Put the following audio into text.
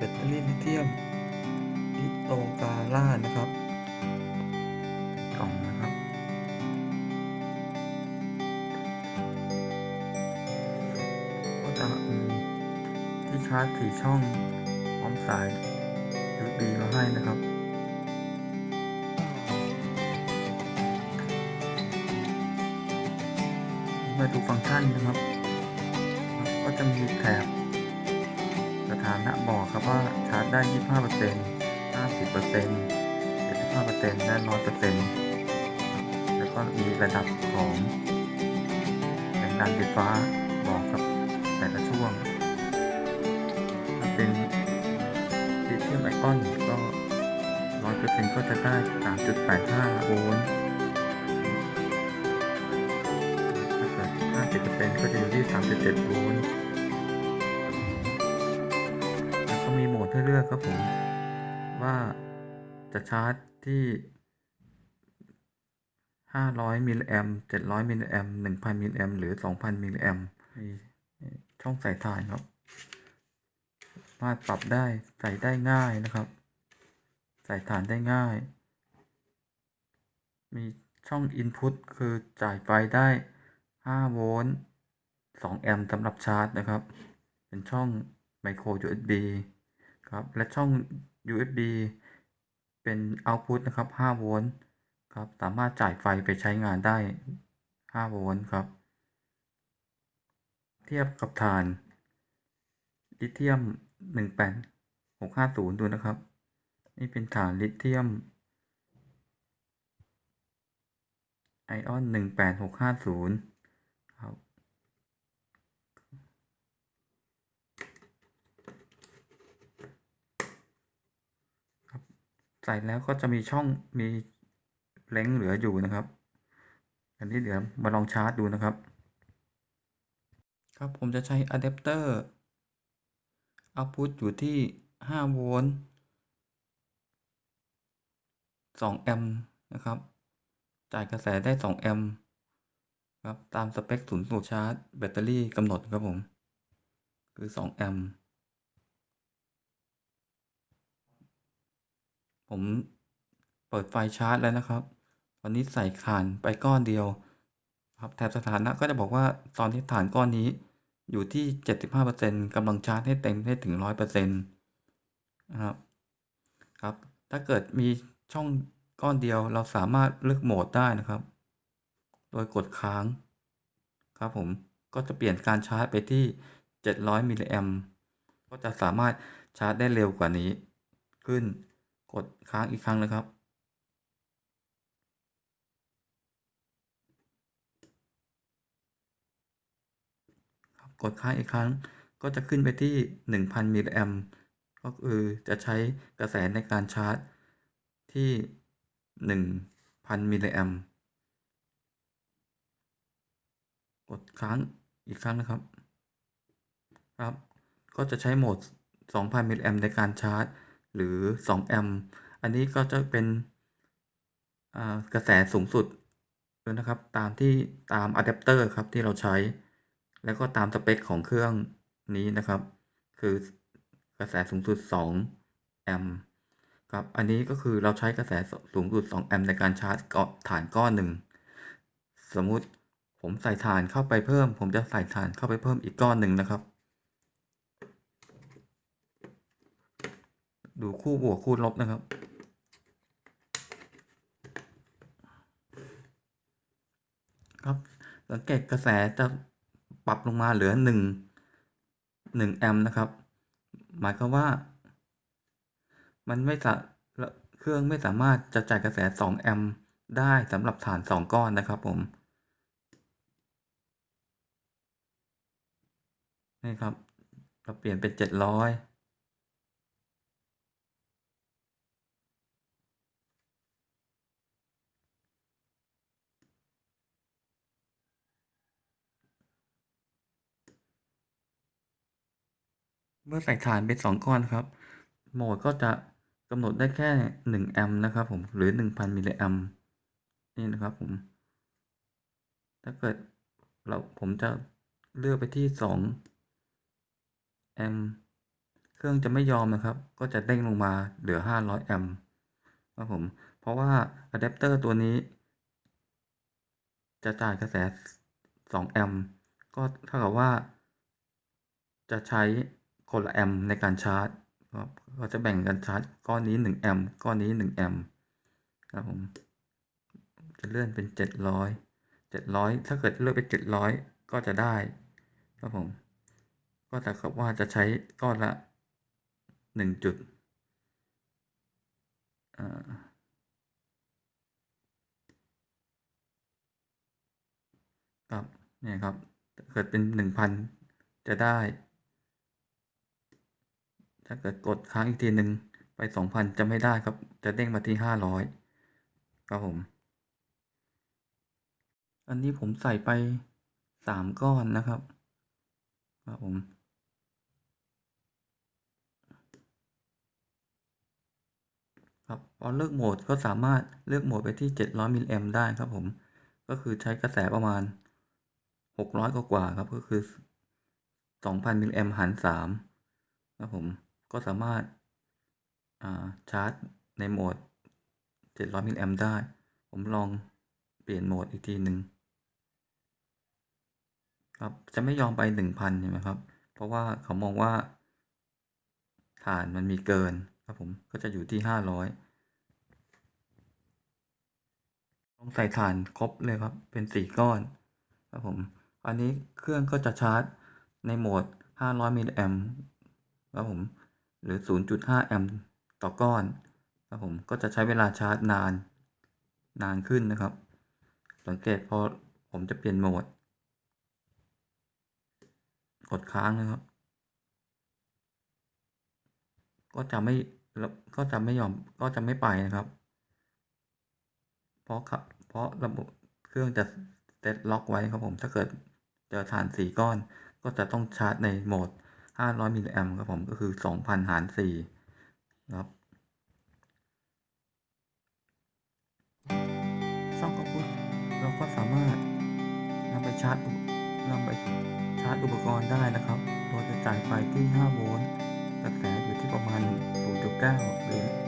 แบตเตอรี่ลิเธียมลิโตกาล่านะครับกล่องนะครับ ก็จะมีที่ชาร์จสี่ช่องพร้อมสาย USB มาให้นะครับมาดูฟังก์ชันนะครับ ก็จะมีแถบานะบอกครับว่าชาร์จได้ 25% 50% 75%และ100%แล้วก็มีระดับของแรงดันไฟฟ้าบอกครับแต่ละช่วงถ้าเป็นลิเธียมไอออนก็ 100%ก็จะได้ 3.85 โวลต์ถ้าเกิด50%ก็จะอยู่ที่ 3.7 โวลต์ ดให้เลือกครับผม ว่าจะชาร์จที่ 500 มิลลิแอมป์700 มิลลิแอมป์1,000 มิลลิแอมหรือ 2,000 มิลลิแอมมีช่องใส่ถ่านครับ สามารถปรับได้ใส่ได้ง่ายนะครับ ใส่ถ่านได้ง่าย มีช่อง Input คือจ่ายไฟได้ 5 โวลต์ 2 แอมป์สำหรับชาร์จนะครับ เป็นช่อง Micro USB ครับ และช่อง USB เป็น Output นะครับ 5 โวลต์ครับ สามารถจ่ายไฟไปใช้งานได้ 5 โวลต์ครับ เทียบกับถ่านลิเธียม 18650 ดูนะครับ นี่เป็นถ่านลิเธียมไอออน 18650 ครับ ครับ ใส่แล้วก็จะมีช่องมีเล้งเหลืออยู่นะครับ อันนี้เดี๋ยวมาลองชาร์จดูนะครับ ครับผมจะใช้อะแดปเตอร์เอาพุตอยู่ที่ 5 โวลต์ 2 แอมป์นะครับ จ่ายกระแสได้ 2 แอมป์ครับ ตามสเปคศูนย์สูบชาร์จแบตเตอรี่กำหนดครับผม คือ 2 แอมป์ ผมเปิดไฟชาร์จแล้วนะครับ ตอนนี้ใส่ถ่านไปก้อนเดียว ครับแถบสถานะก็จะบอกว่าตอนที่ถ่านก้อนนี้อยู่ที่ 75%กำลังชาร์จให้เต็มให้ถึง 100%นะครับครับ ถ้าเกิดมีช่องก้อนเดียวเราสามารถเลือกโหมดได้นะครับ โดยกดค้างครับผมก็จะเปลี่ยนการชาร์จไปที่ 700มิลลิแอมก็จะสามารถชาร์จได้เร็วกว่านี้ขึ้น กดค้างอีกครั้งนะครับครับ กดค้างอีกครั้งก็จะขึ้นไปที่ 1,000 มิลลิแอมก็คือจะใช้กระแสในการชาร์จที่ 1,000 มิลลิแอมกดค้างอีกครั้งนะครับ ครับ ก็จะใช้โหมด 2,000 มิลลิแอมในการชาร์จ หรือ 2 แอมป์อันนี้ก็จะเป็นกระแสสูงสุดนะครับตามที่ตามอะแดปเตอร์ครับที่เราใช้ แล้วก็ตามสเปคของเครื่องนี้นะครับ คือกระแสสูงสุด 2 แอมป์ครับอันนี้ก็คือเราใช้กระแสสูงสุด 2 แอมป์ในการชาร์จกฐานก้อนหนึ่งสมมุติผมใส่ฐานเข้าไปเพิ่ม ผมจะใส่ฐานเข้าไปเพิ่มอีกก้อนหนึ่งนะครับ ดูคู่บวก คู่ลบนะครับ ครับสังเกตกระแสจะปรับลงมาเหลือหนึ่งหนึ่งแอมป์นะครับ หมายความว่า มันไม่สาเครื่องไม่สามารถจะจ่ายกระแส2แอมป์ได้สำหรับฐาน2ก้อนนะครับผมนี่ครับ เราเปลี่ยนเป็น700 เมื่อใส่ฐานเป็น 2 ก้อนครับ โหมดก็จะกำหนดได้แค่ 1 แอมป์นะครับผมหรือ 1,000 มิลลิแอมป์นี่นะครับผม ถ้าเกิดเราผมจะเลือกไปที่ 2 แอมป์เครื่องจะไม่ยอมนะครับ ก็จะเด้งลงมาเหลือ 500 แอมป์ครับผม เพราะว่าอะแดปเตอร์ตัวนี้ จะจ่ายกระแส 2 แอมป์ก็เท่ากับว่า จะใช้ คนละแอมในการชาร์จก็จะแบ่งกันชาร์จก้อนนี้1แอมก้อนนี้1แอมครับผมจะเลื่อนเป็น 700 700 ถ้าเกิดเลื่อนเป็น700 ก็จะได้ครับผม ก็แต่กับว่าจะใช้ก้อนละ 1 จุดครับเนี่ยครับถ้าเกิดเป็น 1,000 จะได้ ถ้าเกิดกดค้างอีกทีหนึ่งไป 2,000 จะไม่ได้ครับ จะเด้งมาที่ 500 ครับผม อันนี้ผมใส่ไป 3 ก้อนนะครับ ครับผมครับพอเลือกโหมดก็สามารถเลือกโหมดไปที่ 700 มิลลิแอมป์ได้ครับผม ก็คือใช้กระแสประมาณ 600 กว่าๆครับ ก็คือ 2,000 มิลลิแอมป์หาร3ครับผม ก็สามารถาชาร์จในโหมด 700 มิลลิแอมป์ได้ ผมลองเปลี่ยนโหมดอีกทีหนึ่งครับ จะไม่ยอมไป 1,000เห็นไหมครับ เพราะว่าเขามองว่าฐานมันมีเกินครับผม ก็จะอยู่ที่ 500 ลองใส่ฐานครบเลยครับ เป็น 4 ก้อนครับผม อันนี้เครื่องก็จะชาร์จในโหมด 500 มิลลิแอมป์ครับผม หรือ 0.5 แอมป์ต่อก้อนครับผมก็จะใช้เวลาชาร์จนานนานขึ้นนะครับ สังเกตพอผมจะเปลี่ยนโหมด กดค้างนะครับ ก็จะไม่ก็จะไม่ยอมก็จะไม่ไปนะครับ เพราะครับเพราะระบบเครื่องจะเซตล็อกไว้ครับผมถ้าเกิดเจอฐาน 4 ก้อนก็จะต้องชาร์จในโหมด 500 มิลลิแอมป์ครับผมก็คือ 2,000 หาร4ครับช่องกระพุ้เราก็สามารถนำไปชาร์จนำไปชาร์จอุปกรณ์ได้นะครับ โดยจะจ่ายไฟที่ 5 โวลต์กระแสอยู่ที่ประมาณ 0.9